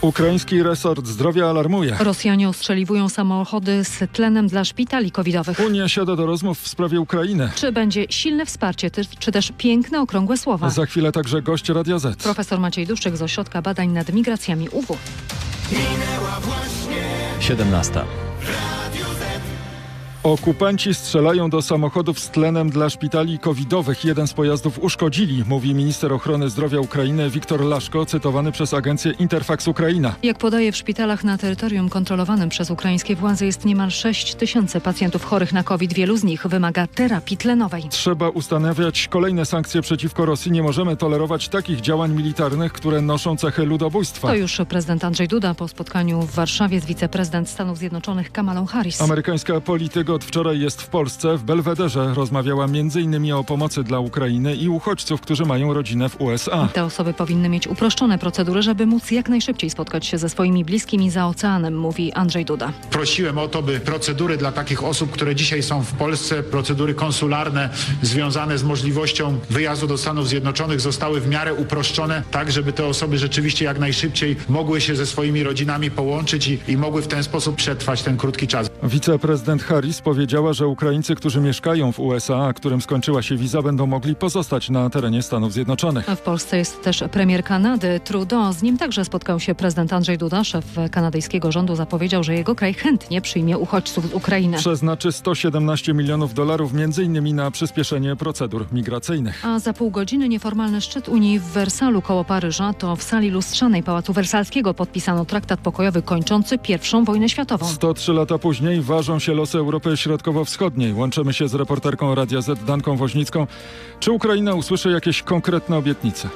Ukraiński resort zdrowia alarmuje. Rosjanie ostrzeliwują samochody z tlenem dla szpitali covidowych. Unia siada do rozmów w sprawie Ukrainy. Czy będzie silne wsparcie, czy też piękne, okrągłe słowa? Za chwilę także gość Radia Z. Profesor Maciej Duszczyk z Ośrodka Badań nad Migracjami UW. 17. Okupanci strzelają do samochodów z tlenem dla szpitali covidowych. Jeden z pojazdów uszkodzili, mówi minister ochrony zdrowia Ukrainy Wiktor Laszko, cytowany przez agencję Interfax Ukraina. Jak podaje w szpitalach na terytorium kontrolowanym przez ukraińskie władze jest niemal 6 tysięcy pacjentów chorych na COVID. Wielu z nich wymaga terapii tlenowej. Trzeba ustanawiać kolejne sankcje przeciwko Rosji. Nie możemy tolerować takich działań militarnych, które noszą cechy ludobójstwa. To już prezydent Andrzej Duda po spotkaniu w Warszawie z wiceprezydent Stanów Zjednoczonych Kamalą Harris. Amerykańska polityk od wczoraj jest w Polsce. W Belwederze rozmawiała m.in. o pomocy dla Ukrainy i uchodźców, którzy mają rodzinę w USA. Te osoby powinny mieć uproszczone procedury, żeby móc jak najszybciej spotkać się ze swoimi bliskimi za oceanem, mówi Andrzej Duda. Prosiłem o to, by procedury dla takich osób, które dzisiaj są w Polsce, procedury konsularne związane z możliwością wyjazdu do Stanów Zjednoczonych zostały w miarę uproszczone, tak żeby te osoby rzeczywiście jak najszybciej mogły się ze swoimi rodzinami połączyć i, i mogły w ten sposób przetrwać ten krótki czas. Wiceprezydent Harris powiedziała, że Ukraińcy, którzy mieszkają w USA, a którym skończyła się wiza, będą mogli pozostać na terenie Stanów Zjednoczonych. A w Polsce jest też premier Kanady Trudeau. Z nim także spotkał się prezydent Andrzej Duda. Szef kanadyjskiego rządu zapowiedział, że jego kraj chętnie przyjmie uchodźców z Ukrainy. Przeznaczy 117 milionów dolarów m.in. na przyspieszenie procedur migracyjnych. A za pół godziny nieformalny szczyt Unii w Wersalu koło Paryża to w sali lustrzanej Pałacu Wersalskiego podpisano traktat pokojowy kończący pierwszą wojnę światową. 103 lata później ważą się losy Europy Środkowo-Wschodniej. Łączymy się z reporterką Radia Z Danką Woźnicką. Czy Ukraina usłyszy jakieś konkretne obietnice?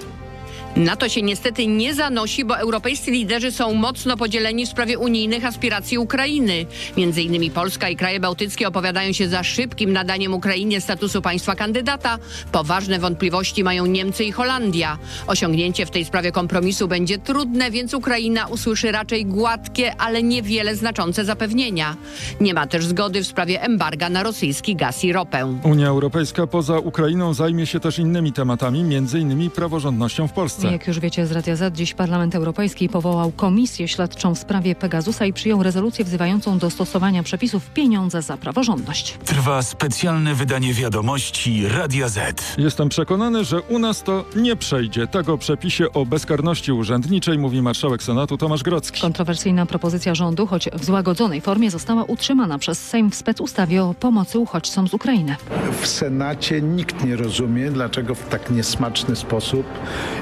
Na to się niestety nie zanosi, bo europejscy liderzy są mocno podzieleni w sprawie unijnych aspiracji Ukrainy. Między innymi Polska i kraje bałtyckie opowiadają się za szybkim nadaniem Ukrainie statusu państwa kandydata. Poważne wątpliwości mają Niemcy i Holandia. Osiągnięcie w tej sprawie kompromisu będzie trudne, więc Ukraina usłyszy raczej gładkie, ale niewiele znaczące zapewnienia. Nie ma też zgody w sprawie embarga na rosyjski gaz i ropę. Unia Europejska poza Ukrainą zajmie się też innymi tematami, m.in. praworządnością w Polsce. Jak już wiecie z Radia Z, dziś Parlament Europejski powołał komisję śledczą w sprawie Pegasusa i przyjął rezolucję wzywającą do stosowania przepisów pieniądze za praworządność. Trwa specjalne wydanie wiadomości Radia Z. Jestem przekonany, że u nas to nie przejdzie. Tak o przepisie o bezkarności urzędniczej mówi marszałek Senatu Tomasz Grocki. Kontrowersyjna propozycja rządu, choć w złagodzonej formie, została utrzymana przez Sejm w specustawie o pomocy uchodźcom z Ukrainy. W Senacie nikt nie rozumie, dlaczego w tak niesmaczny sposób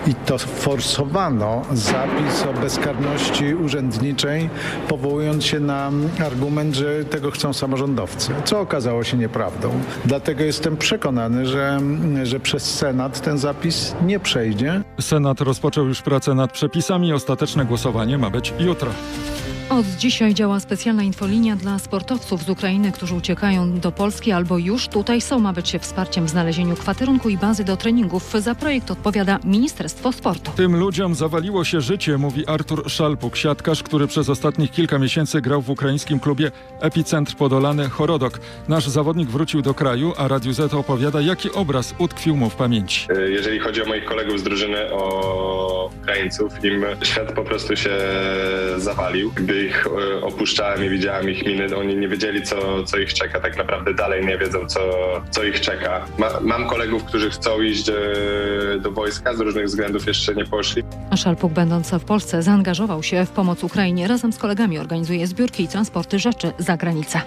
i to forsowano zapis o bezkarności urzędniczej, powołując się na argument, że tego chcą samorządowcy, co okazało się nieprawdą. Dlatego jestem przekonany, że, że przez Senat ten zapis nie przejdzie. Senat rozpoczął już pracę nad przepisami. Ostateczne głosowanie ma być jutro. Od dzisiaj działa specjalna infolinia dla sportowców z Ukrainy, którzy uciekają do Polski albo już tutaj są. Ma być się wsparciem w znalezieniu kwaterunku i bazy do treningów. Za projekt odpowiada Ministerstwo Sportu. Tym ludziom zawaliło się życie, mówi Artur Szalpuk, siatkarz, który przez ostatnich kilka miesięcy grał w ukraińskim klubie Epicentr Podolany Chorodok. Nasz zawodnik wrócił do kraju, a Radiu Z opowiada, jaki obraz utkwił mu w pamięci. Jeżeli chodzi o moich kolegów z drużyny, o Ukraińców, im świat po prostu się zawalił. Gdy ich e, opuszczałem i widziałem ich miny, oni nie wiedzieli, co, co ich czeka. Tak naprawdę dalej nie wiedzą, co, co ich czeka. Ma, mam kolegów, którzy chcą iść e, do wojska, z różnych względów jeszcze nie poszli. Szalpuk, będąc w Polsce, zaangażował się w pomoc Ukrainie. Razem z kolegami organizuje zbiórki i transporty rzeczy za granicę.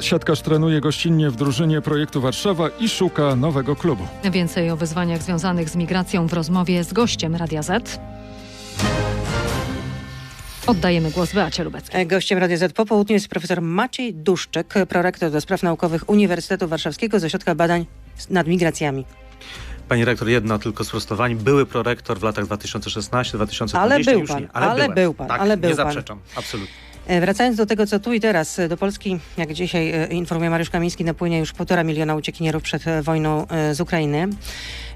Siatkarz trenuje gościnnie w drużynie projektu Warszawa i szuka nowego klubu. Więcej o wyzwaniach związanych z migracją w rozmowie z gościem Radia Z. Oddajemy głos Beacie Lubeckiej. Gościem Radia Z po południu jest profesor Maciej Duszczyk, prorektor do spraw naukowych Uniwersytetu Warszawskiego z Ośrodka Badań nad Migracjami. Pani rektor, jedno tylko sprostowanie. Były prorektor w latach 2016-2020. Ale był pan, nie. ale byłem. był pan, tak, ale był nie pan. zaprzeczam, absolutnie. E, Wracając do tego, co tu i teraz e, do Polski, jak dzisiaj e, informuje Mariusz Kamiński, napłynie już półtora miliona uciekinierów przed e, wojną e, z Ukrainy.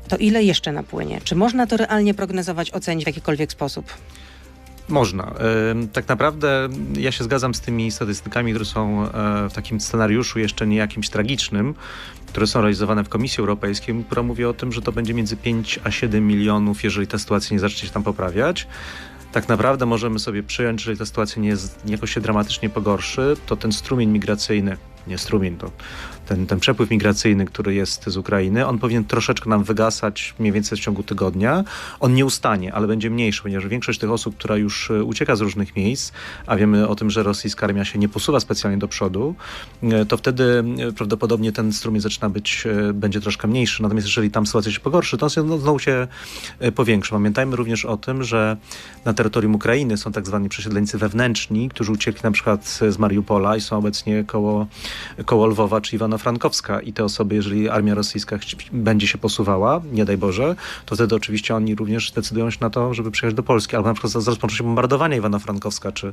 To ile jeszcze napłynie? Czy można to realnie prognozować, ocenić w jakikolwiek sposób? Można. Tak naprawdę ja się zgadzam z tymi statystykami, które są e, w takim scenariuszu jeszcze nie jakimś tragicznym, które są realizowane w Komisji Europejskiej, która mówi o tym, że to będzie między 5 a 7 milionów, jeżeli ta sytuacja nie zacznie się tam poprawiać. tak naprawdę możemy sobie przyjąć, że ta sytuacja nie jest, jakoś się dramatycznie pogorszy, to ten strumień migracyjny, nie strumień, to ten, ten przepływ migracyjny, który jest z Ukrainy, on powinien troszeczkę nam wygasać mniej więcej w ciągu tygodnia. On nie ustanie, ale będzie mniejszy, ponieważ większość tych osób, która już e, ucieka z różnych miejsc, a wiemy o tym, że rosyjska armia się nie posuwa specjalnie do przodu, e, to wtedy e, prawdopodobnie ten strumień zaczyna być, będzie troszkę mniejszy. Natomiast jeżeli tam sytuacja się pogorszy, to on no, znowu się powiększy. Pamiętajmy również o tym, że na terytorium Ukrainy są tak zwani przesiedleńcy wewnętrzni, którzy uciekli na przykład z Mariupola i są obecnie koło, koło Lwowa czy Iwano-Frankowska i te osoby, jeżeli armia rosyjska będzie się posuwała, nie daj Boże, to wtedy oczywiście oni również decydują się na to, żeby przyjechać do Polski. Albo na przykład za- rozpoczną się bombardowanie Iwano-Frankowska czy,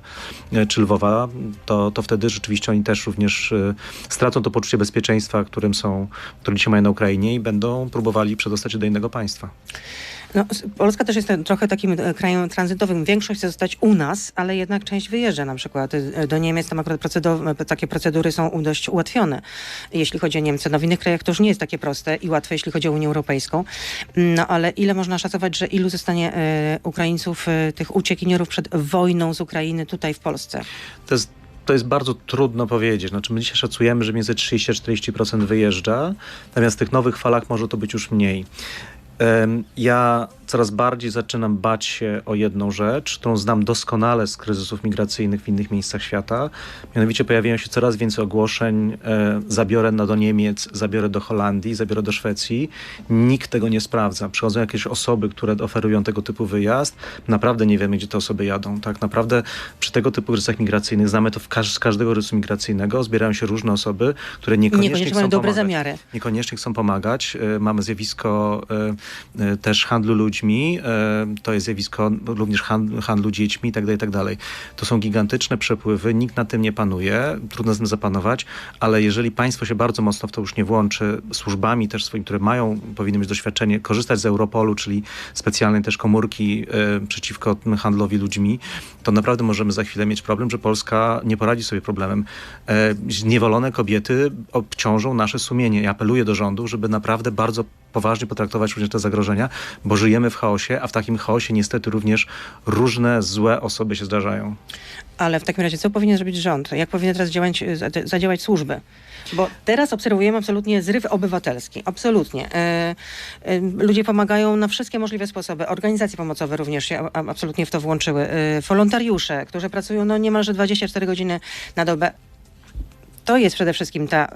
czy Lwowa, to, to wtedy rzeczywiście oni też również e, stracą to poczucie bezpieczeństwa, którym są, które dzisiaj mają na Ukrainie i będą próbowali przedostać się do innego państwa. No, Polska też jest trochę takim e, krajem tranzytowym. Większość chce zostać u nas, ale jednak część wyjeżdża na przykład e, do Niemiec. Tam akurat e, takie procedury są dość ułatwione, jeśli chodzi o Niemcy. No w innych krajach to już nie jest takie proste i łatwe, jeśli chodzi o Unię Europejską. No ale ile można szacować, że ilu zostanie e, Ukraińców, tych uciekinierów przed wojną z Ukrainy tutaj w Polsce? To jest, to jest bardzo trudno powiedzieć. Znaczy my dzisiaj szacujemy, że między 30 a 40% wyjeżdża, natomiast w tych nowych falach może to być już mniej. Em, Ja coraz bardziej zaczynam bać się o jedną rzecz, którą znam doskonale z kryzysów migracyjnych w innych miejscach świata. Mianowicie pojawiają się coraz więcej ogłoszeń, e, zabiorę no do Niemiec, zabiorę do Holandii, zabiorę do Szwecji. Nikt tego nie sprawdza. Przychodzą jakieś osoby, które oferują tego typu wyjazd. Naprawdę nie wiemy, gdzie te osoby jadą. Tak naprawdę przy tego typu kryzysach migracyjnych, znamy to każ- z każdego kryzysu migracyjnego, zbierają się różne osoby, które niekoniecznie, Niekoniecznie chcą mają dobre pomagać zamiary. niekoniecznie chcą pomagać. E, Mamy zjawisko e, e, też handlu ludźmi, e, to jest zjawisko również hand- handlu dziećmi itd., itd. To są gigantyczne przepływy, nikt na tym nie panuje, trudno z tym zapanować, ale jeżeli państwo się bardzo mocno w to już nie włączy, służbami też swoimi, które mają, powinny mieć doświadczenie, korzystać z Europolu, czyli specjalnej też komórki e, przeciwko handlowi ludźmi, to naprawdę możemy za chwilę mieć problem, że Polska nie poradzi sobie problemem. E, zniewolone kobiety obciążą nasze sumienie. Ja apeluję do rządu, żeby naprawdę bardzo poważnie potraktować również te zagrożenia, bo żyjemy w chaosie, a w takim chaosie niestety również różne złe osoby się zdarzają. Ale w takim razie, co powinien zrobić rząd? Jak powinny teraz działać, e, za- zadziałać służby? Bo teraz obserwujemy absolutnie zryw obywatelski. Absolutnie. E, e, ludzie pomagają na wszystkie możliwe sposoby. Organizacje pomocowe również się absolutnie w to włączyły. Wolontariusze, którzy pracują no, niemalże 24 godziny na dobę. To jest przede wszystkim ta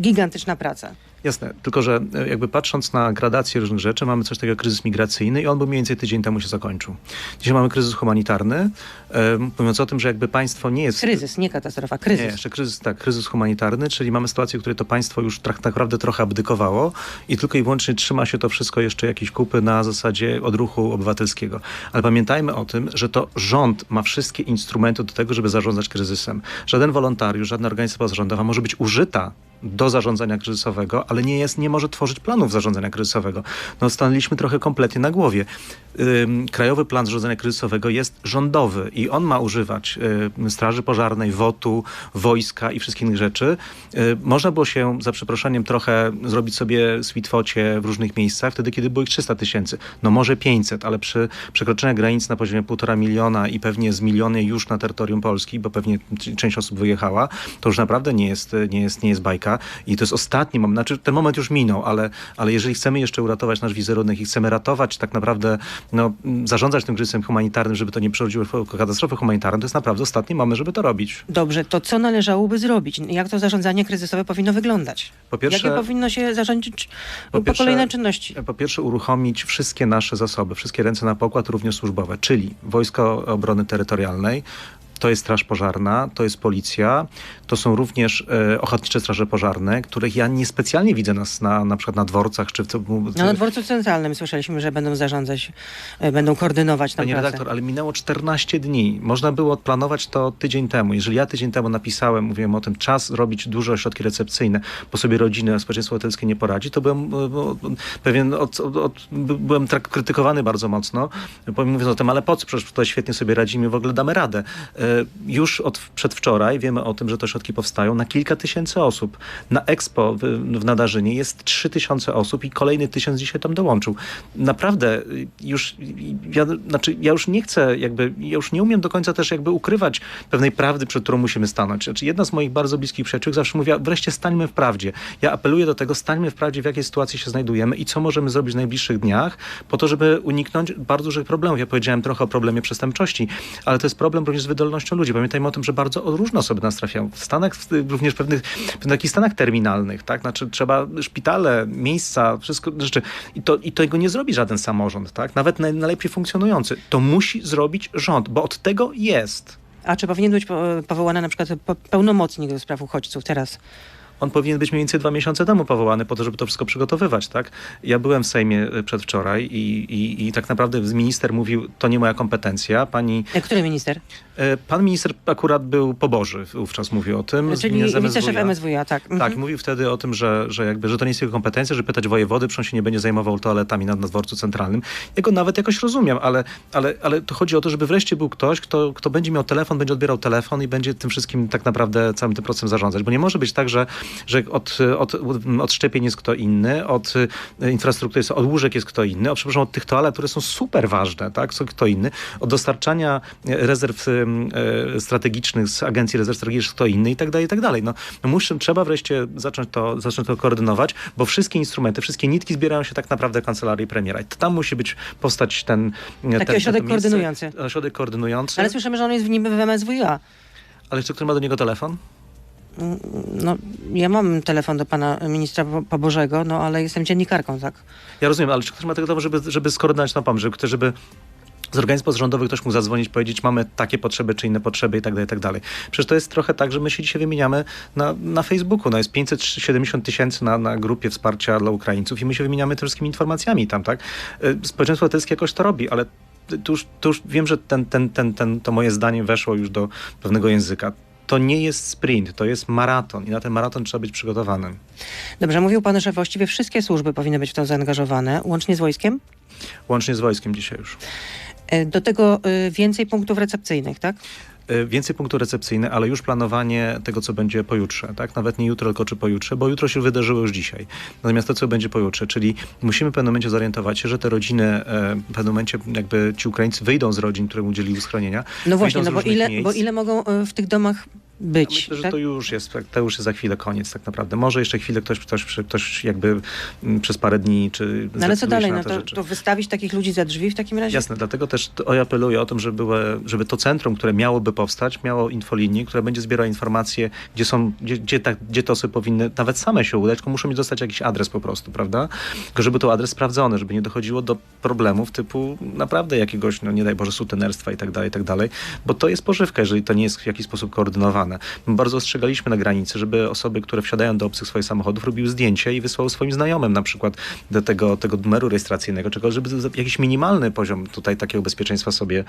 gigantyczna praca. Jasne, tylko że e, jakby patrząc na gradację różnych rzeczy, mamy coś takiego jak kryzys migracyjny i on był mniej więcej tydzień temu się zakończył. Dzisiaj mamy kryzys humanitarny, mówiąc o tym, że jakby państwo nie jest... Kryzys, nie katastrofa, kryzys. Nie, jeszcze kryzys, tak, kryzys humanitarny, czyli mamy sytuację, w której to państwo już tak naprawdę trochę abdykowało i tylko i wyłącznie trzyma się to wszystko jeszcze jakieś kupy na zasadzie odruchu obywatelskiego. Ale pamiętajmy o tym, że to rząd ma wszystkie instrumenty do tego, żeby zarządzać kryzysem. Żaden wolontariusz, żadna organizacja pozarządowa może być użyta do zarządzania kryzysowego, ale nie jest, nie może tworzyć planów zarządzania kryzysowego. No stanęliśmy trochę kompletnie na głowie. Krajowy Plan Zarządzania Kryzysowego jest rządowy i on ma używać Straży Pożarnej, WOT-u, wojska i wszystkich innych rzeczy. Można było się, za przeproszeniem, trochę zrobić sobie sweetfocie w różnych miejscach, wtedy kiedy było ich 300 tysięcy. No może 500, ale przy przekroczeniu granic na poziomie półtora miliona i pewnie z miliony już na terytorium Polski, bo pewnie część osób wyjechała, to już naprawdę nie jest, nie jest, nie jest bajka. I to jest ostatni moment, znaczy ten moment już minął, ale, ale jeżeli chcemy jeszcze uratować nasz wizerunek i chcemy ratować tak naprawdę, no, zarządzać tym kryzysem humanitarnym, żeby to nie przechodziło w katastrofę humanitarną, to jest naprawdę ostatni moment, żeby to robić. Dobrze, to co należałoby zrobić? Jak to zarządzanie kryzysowe powinno wyglądać? Po pierwsze- Jakie powinno się zarządzić Po po, pierwsze- kolejne czynności? Po pierwsze uruchomić wszystkie nasze zasoby, wszystkie ręce na pokład, również służbowe, czyli Wojsko Obrony Terytorialnej, to jest Straż Pożarna, to jest Policja, to są również e, Ochotnicze Straże Pożarne, których ja niespecjalnie widzę nas na, na przykład na dworcach, czy w... No, na dworcu centralnym słyszeliśmy, że będą zarządzać, e, będą koordynować tę Panie pracę. redaktor, ale minęło 14 dni. Można było odplanować to tydzień temu. Jeżeli ja tydzień temu napisałem, mówiłem o tym, czas robić duże ośrodki recepcyjne, bo sobie rodziny, społeczeństwo obywatelskie nie poradzi, to byłem e, pewien, od, od, od, by- byłem krytykowany bardzo mocno, mówiąc o tym, ale po co, przecież tutaj świetnie sobie radzimy, w ogóle damy radę. E, już od przedwczoraj wiemy o tym, że te ośrodki powstają na kilka tysięcy osób. Na Expo w, w Nadarzynie jest trzy tysiące osób i kolejny tysiąc dzisiaj tam dołączył. Naprawdę y, już, ja, znaczy ja już nie chcę jakby, ja już nie umiem do końca też jakby ukrywać pewnej prawdy, przed którą musimy stanąć. Znaczy jedna z moich bardzo bliskich przyjaciół zawsze mówiła, wreszcie stańmy w prawdzie. Ja apeluję do tego, stańmy w prawdzie, w jakiej sytuacji się znajdujemy i co możemy zrobić w najbliższych dniach, po to, żeby uniknąć bardzo dużych problemów. Ja powiedziałem trochę o problemie przestępczości, ale to jest problem również z wydolnością ludzi. Pamiętajmy o tym, że bardzo różne osoby nas trafiają. W Stanach, również w pewnych, w takich stanach terminalnych, tak? Znaczy trzeba szpitale, miejsca, wszystko rzeczy. I, to, I tego nie zrobi żaden samorząd, tak? Nawet naj, najlepiej funkcjonujący. To musi zrobić rząd, bo od tego jest. A czy powinien być po- powołany na przykład pełnomocnik do spraw uchodźców teraz? On powinien być mniej więcej dwa miesiące temu powołany po to, żeby to wszystko przygotowywać, tak? Ja byłem w Sejmie e, przedwczoraj i, i, i tak naprawdę minister mówił, to nie moja kompetencja. Pani, E, Który minister? E, pan minister akurat był poboży, wówczas mówił o tym. Czyli wiceszef MSWiA, tak. Mhm. Tak, mówił wtedy o tym, że, że, jakby, że to nie jest jego kompetencja, że pytać wojewody, przecież on się nie będzie zajmował toaletami na, na dworcu centralnym. Ja go nawet jakoś rozumiem, ale, ale, ale to chodzi o to, żeby wreszcie był ktoś, kto, kto będzie miał telefon, będzie odbierał telefon i będzie tym wszystkim tak naprawdę całym tym procesem zarządzać. Bo nie może być tak, że, że od, od, od szczepień jest kto inny, od e, infrastruktury, jest, od łóżek jest kto inny, o, przepraszam, od tych toalet, które są super ważne, tak, są kto inny, od dostarczania e, rezerw strategicznych z Agencji Rezerw Strategicznych kto inny i tak dalej, i tak dalej. No, no muszę, trzeba wreszcie zacząć to, zacząć to koordynować, bo wszystkie instrumenty, wszystkie nitki zbierają się tak naprawdę w kancelarii premiera. I to tam musi być, powstać ten... ten ośrodek to miejsce- koordynujący. Ośrodek koordynujący. Ale słyszymy, że on jest w niby w MSWiA. Ale czy ktoś ma do niego telefon? No, ja mam telefon do pana ministra Po- Pobożego, no ale jestem dziennikarką, tak? Ja rozumiem, ale czy ktoś ma tego żeby, żeby skoordynować na pomysł, żeby, żeby z organizacji pozarządowych ktoś mógł zadzwonić, powiedzieć, mamy takie potrzeby, czy inne potrzeby i tak dalej, i tak dalej. Przecież to jest trochę tak, że my się dzisiaj wymieniamy na, na Facebooku. No jest 570 tysięcy na, na grupie wsparcia dla Ukraińców i my się wymieniamy tym wszystkimi informacjami tam, tak? Y, Społeczeństwo obywatelskie jakoś to robi, ale tu już, tu już wiem, że ten, ten, ten, ten, to moje zdanie weszło już do pewnego języka. To nie jest sprint, to jest maraton i na ten maraton trzeba być przygotowanym. Dobrze, mówił pan, że właściwie wszystkie służby powinny być w to zaangażowane, łącznie z wojskiem. Łącznie z wojskiem dzisiaj już. E, Do tego y, więcej punktów recepcyjnych, tak? Y, więcej punktów recepcyjnych, ale już planowanie tego, co będzie pojutrze, tak? Nawet nie jutro, tylko czy pojutrze, bo jutro się wydarzyło już dzisiaj. Natomiast to, co będzie pojutrze, czyli musimy w pewnym momencie zorientować się, że te rodziny, e, w pewnym momencie jakby ci Ukraińcy wyjdą z rodzin, które mu udzieliły schronienia. No właśnie, no bo ile, miejsc. bo ile mogą w tych domach być? Myślę, że tak? to już jest, to już jest za chwilę koniec tak naprawdę. Może jeszcze chwilę ktoś, ktoś, ktoś jakby mm, przez parę dni, czy No ale co dalej? No to, to wystawić takich ludzi za drzwi w takim razie? Jasne, dlatego też ja apeluję o tym, żeby, były, żeby to centrum, które miałoby powstać, miało infolinię, które będzie zbierało informacje, gdzie są, gdzie, gdzie, tak, gdzie te osoby powinny nawet same się udać, tylko muszą mieć dostać jakiś adres po prostu, prawda? Tylko żeby to adres sprawdzony, żeby nie dochodziło do problemów typu naprawdę jakiegoś, no nie daj Boże, sutenerstwa i tak dalej, i tak dalej, bo to jest pożywka, jeżeli to nie jest w jakiś sposób koordynowane. My bardzo ostrzegaliśmy na granicy, żeby osoby, które wsiadają do obcych swoich samochodów, robiły zdjęcie i wysłały swoim znajomym na przykład do tego, tego numeru rejestracyjnego, czego, żeby jakiś minimalny poziom tutaj takiego bezpieczeństwa sobie,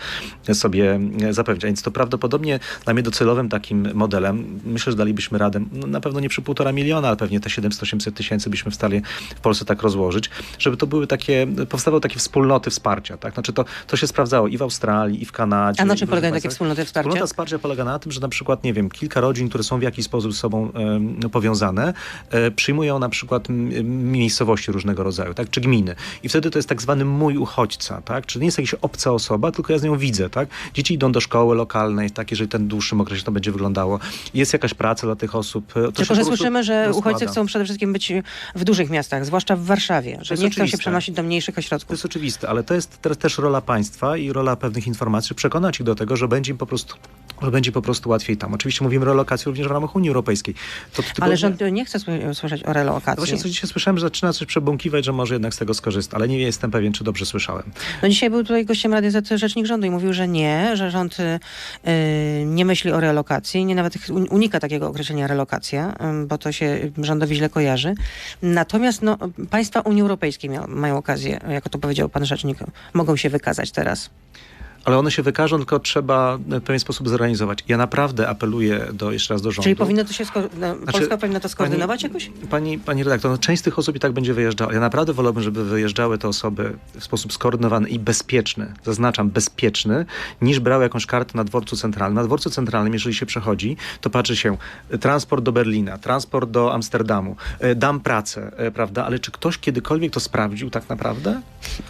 sobie zapewnić. A więc to prawdopodobnie dla mnie docelowym takim modelem, myślę, że dalibyśmy radę, no na pewno nie przy półtora miliona, ale pewnie te 700-800 tysięcy byśmy w stanie w Polsce tak rozłożyć, żeby to były takie, powstawały takie wspólnoty wsparcia, tak? Znaczy to, to się sprawdzało i w Australii, i w Kanadzie. A na czym polegają takie wspólnoty wsparcia? Wspólnota wsparcia polega na tym, że na przykład, nie wiem, kilka rodzin, które są w jakiś sposób z sobą powiązane, e, przyjmują na przykład miejscowości różnego rodzaju, tak, czy gminy. I wtedy to jest tak zwany mój uchodźca, tak, czyli nie jest jakaś obca osoba, tylko ja z nią widzę, tak. Dzieci idą do szkoły lokalnej, tak, jeżeli ten dłuższym okresie to będzie wyglądało. Jest jakaś praca dla tych osób. e, To Tylko, że słyszymy, że rozkłada. uchodźcy chcą przede wszystkim być w dużych miastach, zwłaszcza w Warszawie, że nie chcą się przenosić do mniejszych To ośrodków. jest oczywiste, ale to jest teraz też rola państwa i rola pewnych informacji, przekonać ich do tego, że będzie im po prostu że będzie po prostu łatwiej tam. Oczywiście mówimy o relokacji również w ramach Unii Europejskiej. To tylko, Ale rząd nie chce sły- słyszeć o No relokacji. Właśnie co dzisiaj słyszałem, że zaczyna coś przebąkiwać, że może jednak z tego skorzysta, ale nie jestem pewien, czy dobrze słyszałem. No dzisiaj był tutaj gościem Rady Z rzecznik rządu i mówił, że nie, że rząd y, y, nie myśli o relokacji, nie nawet un- unika takiego określenia relokacja, bo to się rządowi źle kojarzy. Natomiast no, państwa Unii Europejskiej mia- mają okazję, jako to powiedział pan rzecznik, mogą się wykazać teraz. Ale one się wykażą, tylko trzeba w pewien sposób zorganizować. Ja naprawdę apeluję do, jeszcze raz do rządu. Czyli powinno to się, Znaczy, Polska powinna to skoordynować pani, jakoś? Pani, pani redaktor, no, część z tych osób i tak będzie wyjeżdżała. Ja naprawdę wolałbym, żeby wyjeżdżały te osoby w sposób skoordynowany i bezpieczny, zaznaczam bezpieczny, niż brały jakąś kartę na dworcu centralnym. Na dworcu centralnym, jeżeli się przechodzi, to patrzy się e, transport do Berlina, transport do Amsterdamu, e, dam pracę, e, prawda? Ale czy ktoś kiedykolwiek to sprawdził tak naprawdę?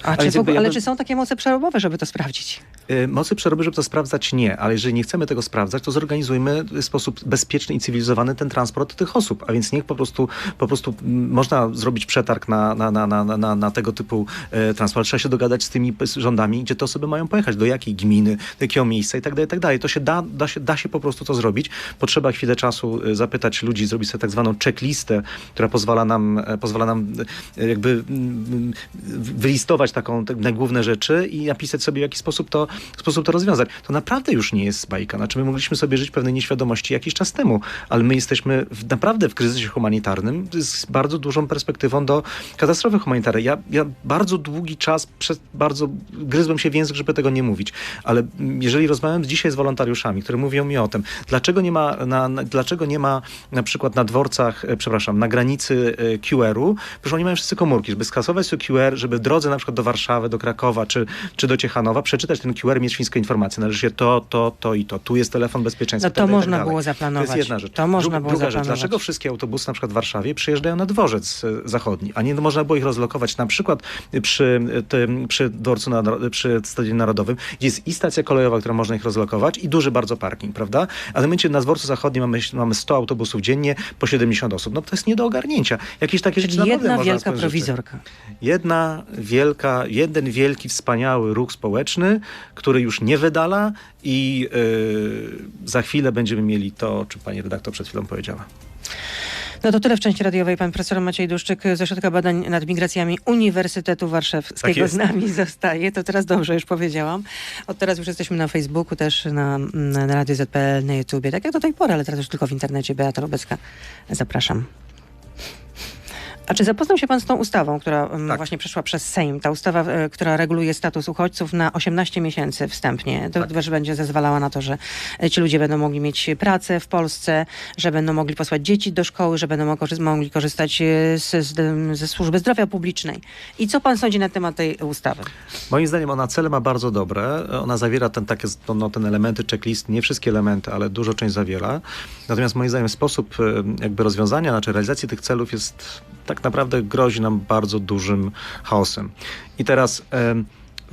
A czy więc w ogóle, jakby ale czy są takie moce przerobowe, żeby to sprawdzić? E, Mocy przeroby, żeby to sprawdzać, nie. Ale jeżeli nie chcemy tego sprawdzać, to zorganizujmy w sposób bezpieczny i cywilizowany ten transport tych osób. A więc niech po prostu, po prostu można zrobić przetarg na, na, na, na, na, na tego typu e, transport. Trzeba się dogadać z tymi rządami, gdzie te osoby mają pojechać, do jakiej gminy, do jakiego miejsca i tak dalej, tak dalej. To się da, da, się, da się po prostu to zrobić. Potrzeba chwilę czasu e, zapytać ludzi, zrobić sobie tak zwaną checklistę, która pozwala nam, e, pozwala nam jakby wylistować taką te najgłówne rzeczy i napisać sobie w jaki sposób to, sposób to rozwiązać. To naprawdę już nie jest bajka. Znaczy my mogliśmy sobie żyć pewnej nieświadomości jakiś czas temu, ale my jesteśmy w, naprawdę w kryzysie humanitarnym z bardzo dużą perspektywą do katastrofy humanitarnej. Ja, ja bardzo długi czas przez bardzo gryzłem się w język, żeby tego nie mówić, ale jeżeli rozmawiam dzisiaj z wolontariuszami, które mówią mi o tym, dlaczego nie ma, na, na, dlaczego nie ma na przykład na dworcach, e, przepraszam, na granicy e, QR-u, przecież oni mają wszyscy komórki, żeby skasować sobie QR, żeby w drodze na przykład do Warszawy, do Krakowa czy, czy do Ciechanowa przeczytać ten QR, mieć wszystkie informacje. Należy się to, to, to i to. Tu jest telefon bezpieczeństwa. No to itd., itd. można było zaplanować. To jest jedna rzecz. To można Druga, było druga rzecz. zaplanować. Dlaczego wszystkie autobusy na przykład w Warszawie przyjeżdżają na dworzec e, zachodni, a nie można było ich rozlokować na przykład przy, e, tym, przy dworcu, na, przy Stadionie Narodowym, gdzie jest i stacja kolejowa, która można ich rozlokować i duży bardzo parking, prawda? Ale my na dworcu zachodnim mamy, mamy 100 autobusów dziennie po 70 osób. No to jest nie do ogarnięcia. Jakieś takie rzeczy Czyli naprawdę jedna wielka prowizorka. Jedna wielka, jeden wielki, wspaniały ruch społeczny, który już nie wydala i yy, za chwilę będziemy mieli to, o czym pani redaktor przed chwilą powiedziała. No to tyle w części radiowej. Pan profesor Maciej Duszczyk z Ośrodka Badań nad Migracjami Uniwersytetu Tak Warszawskiego jest. z nami zostaje. To teraz dobrze już powiedziałam. Od teraz już jesteśmy na Facebooku, też na, na Radio ZPL, na YouTubie. Tak jak do tej pory, ale teraz już tylko w internecie. Beata Lubecka. Zapraszam. A czy zapoznał się pan z tą ustawą, która mm, Tak. właśnie przeszła przez Sejm? Ta ustawa, e, która reguluje status uchodźców na 18 miesięcy wstępnie. To Tak. też będzie zezwalała na to, że e, ci ludzie będą mogli mieć pracę w Polsce, że będą mogli posłać dzieci do szkoły, że będą mogli- korzystać e, z, z, ze służby zdrowia publicznej. I co pan sądzi na temat tej ustawy? Moim zdaniem ona cele ma bardzo dobre. Ona zawiera ten, takie, no, no, ten elementy checklist, nie wszystkie elementy, ale dużo część zawiera. Natomiast moim zdaniem sposób jakby rozwiązania, znaczy realizacji tych celów jest tak naprawdę grozi nam bardzo dużym chaosem. I teraz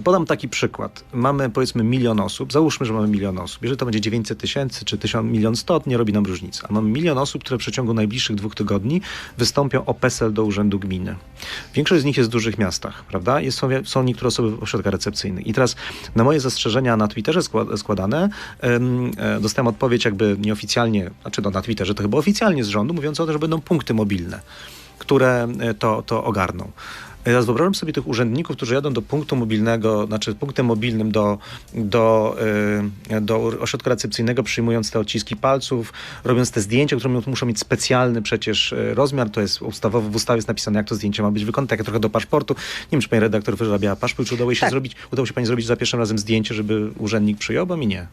podam taki przykład. Mamy powiedzmy milion osób, załóżmy, że mamy milion osób. Jeżeli to będzie 900 tysięcy czy 1000, milion sto, to nie robi nam różnicy. A mamy milion osób, które w przeciągu najbliższych dwóch tygodni wystąpią o PESEL do urzędu gminy. Większość z nich jest w dużych miastach, prawda? Jest, są, są niektóre osoby w ośrodkach recepcyjnych. I teraz na moje zastrzeżenia na Twitterze skła- składane e, dostałem odpowiedź jakby nieoficjalnie, znaczy no, na Twitterze to chyba oficjalnie z rządu, mówiąc o tym, że będą punkty mobilne, które e, to, to ogarną. Teraz wyobrażam sobie tych urzędników, którzy jadą do punktu mobilnego, znaczy punktem mobilnym do, do, y, do ośrodka recepcyjnego, przyjmując te odciski palców, robiąc te zdjęcia, które mu- muszą mieć specjalny przecież y, rozmiar, to jest ustawowo, w ustawie jest napisane, jak to zdjęcie ma być wykonane, tak jak trochę do paszportu. Nie wiem, czy pani redaktor wyrabiała paszport, czy udało się Tak. zrobić, udało się pani zrobić za pierwszym razem zdjęcie, żeby urzędnik przyjął, bo mi nie.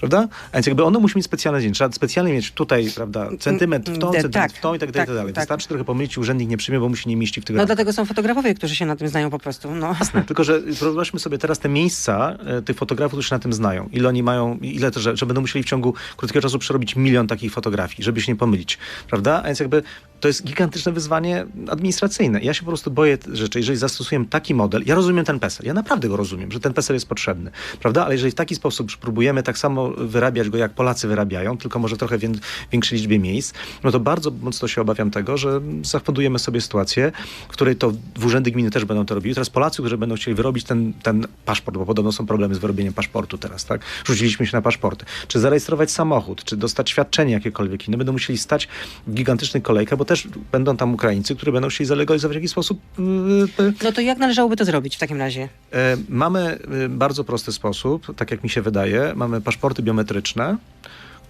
Prawda? A więc jakby ono musi mieć specjalne zdjęcie. Trzeba specjalnie mieć tutaj, prawda, centymetr w tą, De- centymetr tak, w tą i tak dalej, tak, tak dalej. tak. Wystarczy trochę pomylić, urzędnik nie przyjmie, bo mu się nie mieści w tych No dlatego są fotografowie, którzy się na tym znają po prostu. No. Jasne, tylko że wyobraźmy sobie teraz te miejsca e, tych fotografów, którzy się na tym znają. Ile oni mają, ile to, że, że będą musieli w ciągu krótkiego czasu przerobić milion takich fotografii, żeby się nie pomylić. Prawda? A więc jakby to jest gigantyczne wyzwanie administracyjne. Ja się po prostu boję rzeczy, jeżeli zastosujemy taki model, ja rozumiem ten PESEL, ja naprawdę go rozumiem, że ten PESEL jest potrzebny, prawda? Ale jeżeli w taki sposób próbujemy tak samo wyrabiać go, jak Polacy wyrabiają, tylko może trochę wię- większej liczbie miejsc, no to bardzo mocno się obawiam tego, że zafundujemy sobie sytuację, w której to w urzędy gminy też będą to robili. Teraz Polacy, którzy będą chcieli wyrobić ten, ten paszport, bo podobno są problemy z wyrobieniem paszportu teraz, tak? Rzuciliśmy się na paszporty. Czy zarejestrować samochód, czy dostać świadczenie jakiekolwiek inne, będą musieli stać w gigantycznych kolejkach, bo też będą tam Ukraińcy, którzy będą chcieli zalegalizować w jakiś sposób yy, no to jak należałoby to zrobić w takim razie? E, Mamy e, bardzo prosty sposób, tak jak mi się wydaje. Mamy paszporty biometryczne,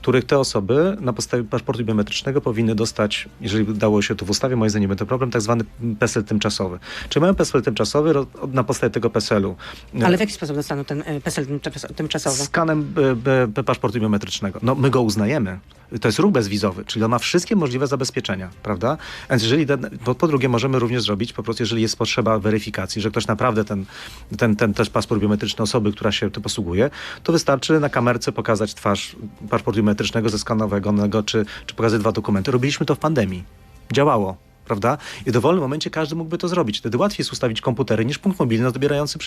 których te osoby na podstawie paszportu biometrycznego powinny dostać, jeżeli udało się to w ustawie, moim zdaniem będzie to problem, tak zwany PESEL tymczasowy. Czy mają PESEL tymczasowy na podstawie tego PESEL-u? Ale w jaki sposób dostaną ten e, PESEL tymczas- tymczasowy? skanem e, paszportu biometrycznego. No my go uznajemy. To jest ruch bezwizowy, czyli on ma wszystkie możliwe zabezpieczenia, prawda? Więc jeżeli, ten- po, po drugie możemy również zrobić, po prostu jeżeli jest potrzeba weryfikacji, że ktoś naprawdę ten, ten, ten też paszport biometryczny osoby, która się tym posługuje, to wystarczy na kamerce pokazać twarz paszportu biometrycznego zeskanowanego, czy, czy pokazać dwa dokumenty. Robiliśmy to w pandemii. Działało. Prawda? I w dowolnym momencie każdy mógłby to zrobić. Wtedy łatwiej jest ustawić komputery niż punkt mobilny odbierający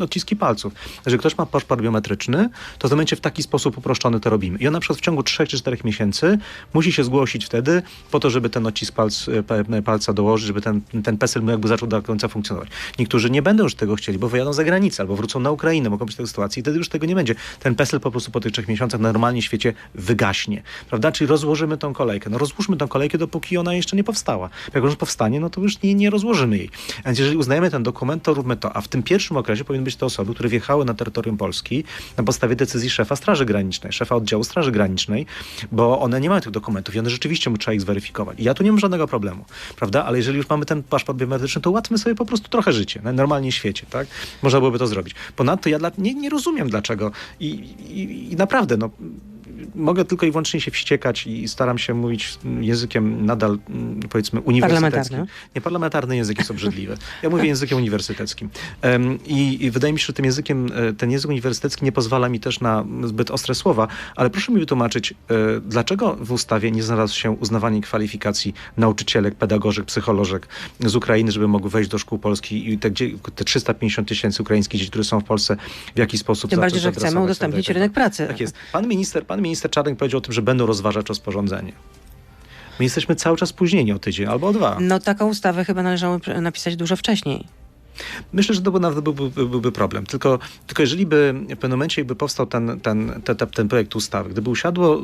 odciski palców. Jeżeli ktoś ma paszport biometryczny, to w momencie w taki sposób uproszczony to robimy. I on na przykład w ciągu 3 czy 4 miesięcy musi się zgłosić wtedy po to, żeby ten odcisk palc, p- palca dołożyć, żeby ten, ten PESEL mu jakby zaczął do końca funkcjonować. Niektórzy nie będą już tego chcieli, bo wyjadą za granicę albo wrócą na Ukrainę, mogą być takie sytuacje i wtedy już tego nie będzie. Ten PESEL po prostu po tych trzech miesiącach normalnie w świecie wygaśnie. Prawda? Czyli rozłożymy tą kolejkę. No rozłóżmy tą kolejkę, dopóki ona jeszcze nie powstała. Jak już powstanie, no to już nie, nie rozłożymy jej. Więc jeżeli uznajemy ten dokument, to róbmy to. A w tym pierwszym okresie powinny być to osoby, które wjechały na terytorium Polski na podstawie decyzji szefa Straży Granicznej, szefa oddziału Straży Granicznej, bo one nie mają tych dokumentów i one rzeczywiście trzeba ich zweryfikować. I ja tu nie mam żadnego problemu, prawda? Ale jeżeli już mamy ten paszport biometryczny, to ułatwmy sobie po prostu trochę życie, normalnie świecie, tak? Można byłoby to zrobić. Ponadto ja dla, nie, nie rozumiem dlaczego i, i, i naprawdę, no mogę tylko i wyłącznie się wściekać i staram się mówić językiem nadal, mm, powiedzmy, uniwersyteckim. Nie, parlamentarny język jest obrzydliwy. Ja mówię językiem uniwersyteckim. I, I wydaje mi się, że tym językiem, e, ten język uniwersytecki nie pozwala mi też na zbyt ostre słowa, ale proszę mi wytłumaczyć, e, dlaczego w ustawie nie znalazł się uznawanie kwalifikacji nauczycielek, pedagogów, psycholożek z Ukrainy, żeby mogły wejść do szkół polskich i te, te 350 tysięcy ukraińskich dzieci, które są w Polsce, w jaki sposób Tym bardziej, że chcemy udostępnić rynek pracy. Tak jest. Pan minister, pan minister Czarnek powiedział o tym, że będą rozważać rozporządzenie. My jesteśmy cały czas spóźnieni o tydzień albo o dwa. No taką ustawę chyba należało napisać dużo wcześniej. Myślę, że to by nawet byłby, byłby problem. Tylko, tylko jeżeli by w pewnym momencie jakby powstał ten, ten, ten, ten, projekt ustawy, gdyby usiadło, y,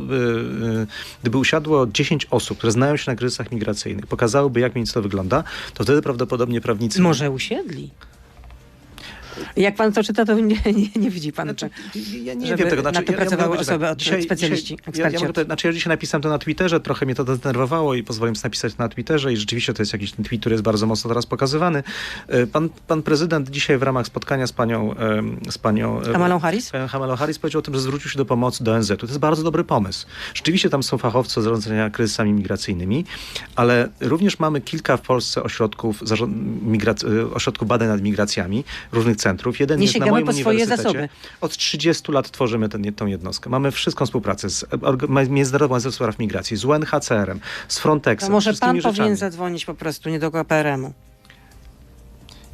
y, gdyby usiadło 10 osób, które znają się na kryzysach migracyjnych, pokazałyby, jak mniej to wygląda, to wtedy prawdopodobnie prawnicy... Może usiedli. Jak pan to czyta, to nie, nie, nie widzi pan. Znaczy, ja nie żeby wiem tego. Znaczy, nad tym ja- ja pracowały powiedzieć osoby od specjaliści, Dzisiaj, ja, ja, od- powiedzieć, znaczy, ja dzisiaj napisałem to na Twitterze, trochę mnie to zdenerwowało i pozwoliłem sobie napisać na Twitterze i rzeczywiście to jest jakiś ten tweet, który jest bardzo mocno teraz pokazywany. E, Pan, pan prezydent dzisiaj w ramach spotkania z panią... Z panią e, Kamalą Harris? Hamalą Harris powiedział o tym, że zwrócił się do pomocy do ONZ-u. To jest bardzo dobry pomysł. Rzeczywiście tam są fachowcy zarządzania kryzysami migracyjnymi, ale również mamy kilka w Polsce ośrodków, zarząd, migrac- y, ośrodków badań nad migracjami, różnych centrów. Jeden Nie jest na moim po swoje zasoby. Od 30 lat tworzymy ten, tą jednostkę. Mamy wszystką współpracę z Międzynarodową Organizacją Spraw Migracji, z UNHCR-em, z Frontexem. To może pan powinien rzeczami. zadzwonić po prostu nie do KPRM-u.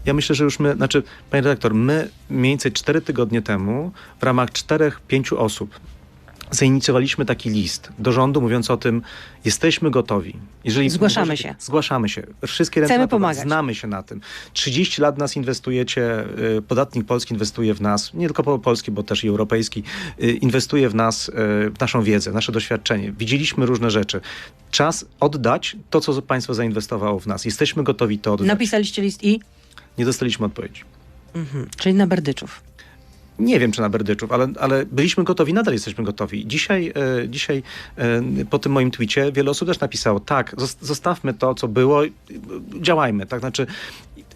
Ja myślę, że już my, znaczy, panie redaktor, my mniej więcej 4 tygodnie temu w ramach 4-5 osób zainicjowaliśmy taki list do rządu mówiąc o tym, jesteśmy gotowi. Jeżeli Zgłaszamy możecie- się. Zgłaszamy się. Wszystkie ręce Chcemy pomagać. Znamy się na tym. 30 lat nas inwestujecie, y, podatnik polski inwestuje w nas, nie tylko po- polski, bo też i europejski, y, inwestuje w nas, y, w naszą wiedzę, nasze doświadczenie. Widzieliśmy różne rzeczy. Czas oddać to, co państwo zainwestowało w nas. Jesteśmy gotowi to oddać. Napisaliście list i? Nie dostaliśmy odpowiedzi. Mhm. Czyli na Berdyczów. Nie wiem, czy na Berdyczów, ale, ale byliśmy gotowi, nadal jesteśmy gotowi. Dzisiaj, e, dzisiaj e, po tym moim twicie wiele osób też napisało, tak, zos- zostawmy to, co było, e, działajmy. Tak, znaczy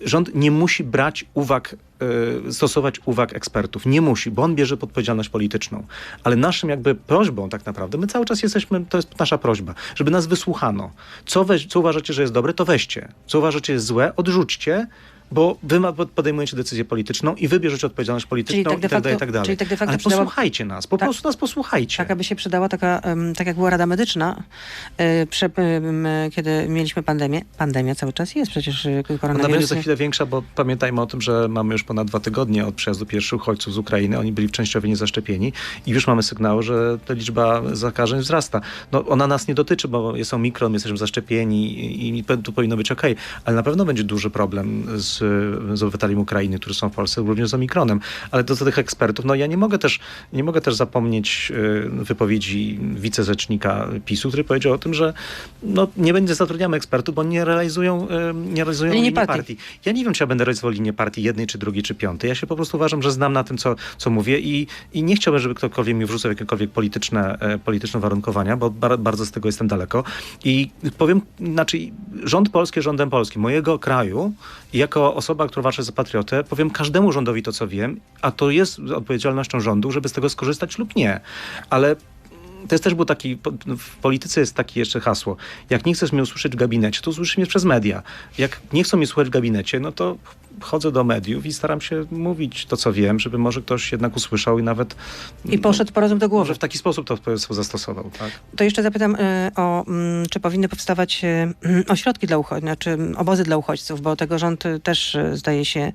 rząd nie musi brać uwag, e, stosować uwag ekspertów. Nie musi, bo on bierze odpowiedzialność polityczną. Ale naszym jakby prośbą tak naprawdę, my cały czas jesteśmy, to jest nasza prośba, żeby nas wysłuchano. Co, co uważacie, że jest dobre, to weźcie. Co uważacie, jest złe, odrzućcie, bo wy podejmujecie decyzję polityczną i wy bierzecie odpowiedzialność polityczną tak i tak dalej, i tak dalej. czyli tak de facto Ale przydała- posłuchajcie nas, po Tak. prostu nas posłuchajcie. Tak, aby się przydała taka, em, tak jak była Rada Medyczna, e, prze, kiedy mieliśmy pandemię. Pandemia cały czas jest przecież e, Ona będzie koronawirus. za chwilę większa, bo pamiętajmy o tym, że mamy już ponad dwa tygodnie od przyjazdu pierwszych uchodźców z Ukrainy. Oni byli częściowo niezaszczepieni i już mamy sygnały, że ta liczba zakażeń wzrasta. No, ona nas nie dotyczy, bo jest omikron, my jesteśmy zaszczepieni i, i tu powinno być ok, ale na pewno będzie duży problem z, z obywateli Ukrainy, którzy są w Polsce, również z Omikronem. Ale do, do tych ekspertów, no ja nie mogę też, nie mogę też zapomnieć y, wypowiedzi wicerzecznika PiSu, który powiedział o tym, że no, nie będzie zatrudniamy ekspertów, bo nie realizują, y, nie realizują Linii partii. partii. Ja nie wiem, czy ja będę realizował linię partii jednej, czy drugiej, czy piątej. Ja się po prostu uważam, że znam na tym, co, co mówię i, i nie chciałbym, żeby ktokolwiek mi wrzucał jakiekolwiek polityczne, e, polityczne warunkowania, bo bar, bardzo z tego jestem daleko. I powiem, znaczy rząd polski rządem polskim, mojego kraju i osoba, która walczy za patriotę, powiem każdemu rządowi to, co wiem, a to jest odpowiedzialnością rządu, żeby z tego skorzystać lub nie. Ale to jest też był taki, w polityce jest takie jeszcze hasło. Jak nie chcesz mnie usłyszeć w gabinecie, to usłyszysz mnie przez media. Jak nie chcą mnie słuchać w gabinecie, no to chodzę do mediów i staram się mówić to, co wiem, żeby może ktoś jednak usłyszał i nawet I poszedł po rozum do głowy. może w taki sposób to powiedzmy zastosował. Tak? To jeszcze zapytam y, o, mm, czy powinny powstawać y, mm, ośrodki dla uchodźców, znaczy mm, obozy dla uchodźców, bo tego rząd y, też zdaje się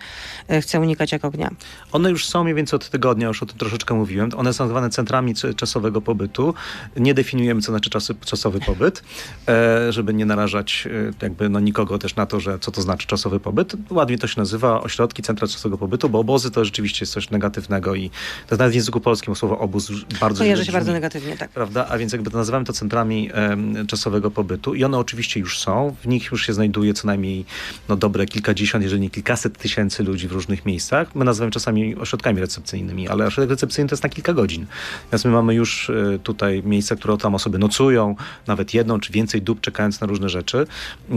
chce unikać jak ognia. One już są mniej więcej od tygodnia, już o tym troszeczkę mówiłem. One są zwane centrami czasowego pobytu. Nie definiujemy, co znaczy czasy, czasowy pobyt, e, żeby nie narażać e, jakby no, nikogo też na to, że co to znaczy czasowy pobyt. Ładnie to się nazywa ośrodki, centra czasowego pobytu, bo obozy to rzeczywiście jest coś negatywnego i to nawet w języku polskim słowo obóz bardzo Kojarzy się bardzo negatywnie, tak. Prawda? A więc jakby to nazywamy to centrami em, czasowego pobytu i one oczywiście już są. W nich już się znajduje co najmniej no, dobre kilkadziesiąt, jeżeli nie kilkaset tysięcy ludzi w różnych miejscach. My nazywamy czasami ośrodkami recepcyjnymi, ale ośrodek recepcyjny to jest na kilka godzin. Natomiast my mamy już e, tutaj miejsca, które tam osoby nocują, nawet jedną czy więcej dób czekając na różne rzeczy.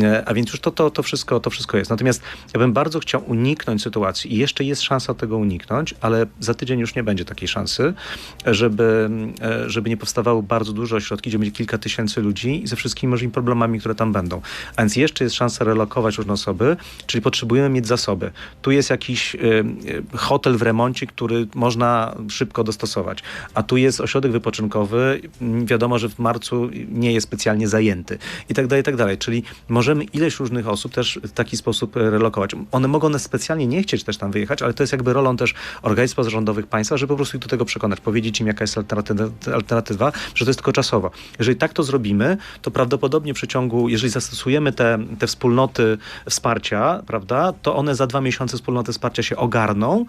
E, A więc już to, to, to, wszystko, to wszystko jest. Natomiast ja bym bardzo chciał uniknąć sytuacji i jeszcze jest szansa tego uniknąć, ale za tydzień już nie będzie takiej szansy, żeby, e, żeby nie powstawało bardzo dużo ośrodki, gdzie będzie kilka tysięcy ludzi ze wszystkimi możliwymi problemami, które tam będą. A więc jeszcze jest szansa relokować różne osoby, czyli potrzebujemy mieć zasoby. Tu jest jakiś e, hotel w remoncie, który można szybko dostosować, a tu jest ośrodek wypoczynkowy, wiadomo, że w marcu nie jest specjalnie zajęty i tak dalej, i tak dalej. Czyli możemy ileś różnych osób też w taki sposób e, relokować. One mogą nas specjalnie nie chcieć też tam wyjechać, ale to jest jakby rolą też organizacji pozarządowych państwa, żeby po prostu ich do tego przekonać, powiedzieć im, jaka jest alternatywa, że to jest tylko czasowo. Jeżeli tak to zrobimy, to prawdopodobnie w przeciągu, jeżeli zastosujemy te, te wspólnoty wsparcia, prawda, to one za dwa miesiące wspólnoty wsparcia się ogarną.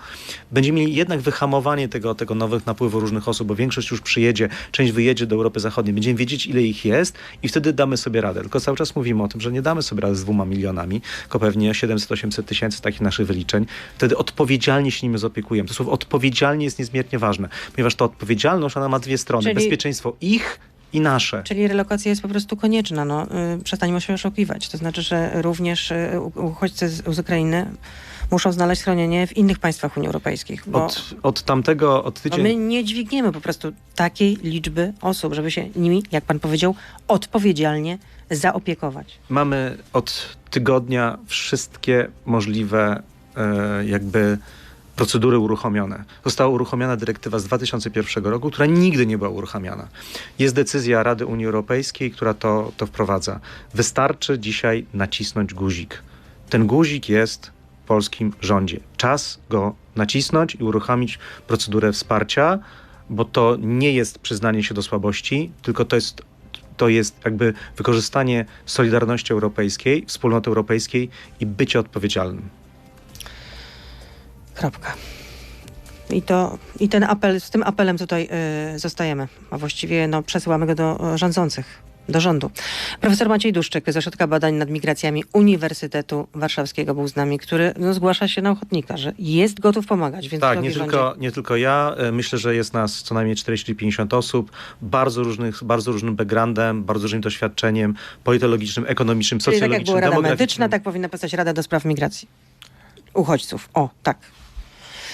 Będziemy mieli jednak wyhamowanie tego, tego nowych napływu różnych osób, bo większość już przyjedzie, część wyjedzie do Europy Zachodniej. Będziemy wiedzieć, ile ich jest i wtedy damy sobie radę. Tylko cały czas mówimy o tym, że nie damy sobie rady z dwoma milionami, tylko pewnie 700-800 tysięcy takich naszych wyliczeń. Wtedy odpowiedzialnie się nimi zaopiekujemy. To słowo odpowiedzialnie jest niezmiernie ważne, ponieważ ta odpowiedzialność, ona ma dwie strony. Czyli- Bezpieczeństwo ich i nasze. Czyli relokacja jest po prostu konieczna. No, y, przestańmy się oszukiwać. To znaczy, że również y, uchodźcy z, z Ukrainy muszą znaleźć schronienie w innych państwach Unii Europejskiej. Od, od tamtego, od tydzień... my nie dźwigniemy po prostu takiej liczby osób, żeby się nimi, jak pan powiedział, odpowiedzialnie zaopiekować. Mamy od tygodnia wszystkie możliwe e, jakby procedury uruchomione. Została uruchomiona dyrektywa z 2001 roku, która nigdy nie była uruchamiana. Jest decyzja Rady Unii Europejskiej, która to, to wprowadza. Wystarczy dzisiaj nacisnąć guzik. Ten guzik jest polskim rządzie. Czas go nacisnąć i uruchomić procedurę wsparcia, bo to nie jest przyznanie się do słabości, tylko to jest to jest jakby wykorzystanie Solidarności Europejskiej, wspólnoty europejskiej i bycie odpowiedzialnym. Kropka. I, to, I ten apel, z tym apelem tutaj y, zostajemy, a właściwie no, przesyłamy go do rządzących, do rządu. Profesor Maciej Duszczyk z Ośrodka Badań nad Migracjami Uniwersytetu Warszawskiego był z nami, który no, zgłasza się na ochotnika, że jest gotów pomagać. Więc Tak, nie rządzie, tylko, nie tylko ja. E, Myślę, że jest nas co najmniej 40-50 osób, bardzo, różnych, bardzo różnym backgroundem, bardzo różnym doświadczeniem politologicznym, ekonomicznym, Czyli tak jak socjologicznym, była Rada. Medyczna, tak powinna powstać Rada do Spraw Migracji. Uchodźców. O, tak.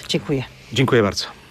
Dziękuję. Dziękuję bardzo.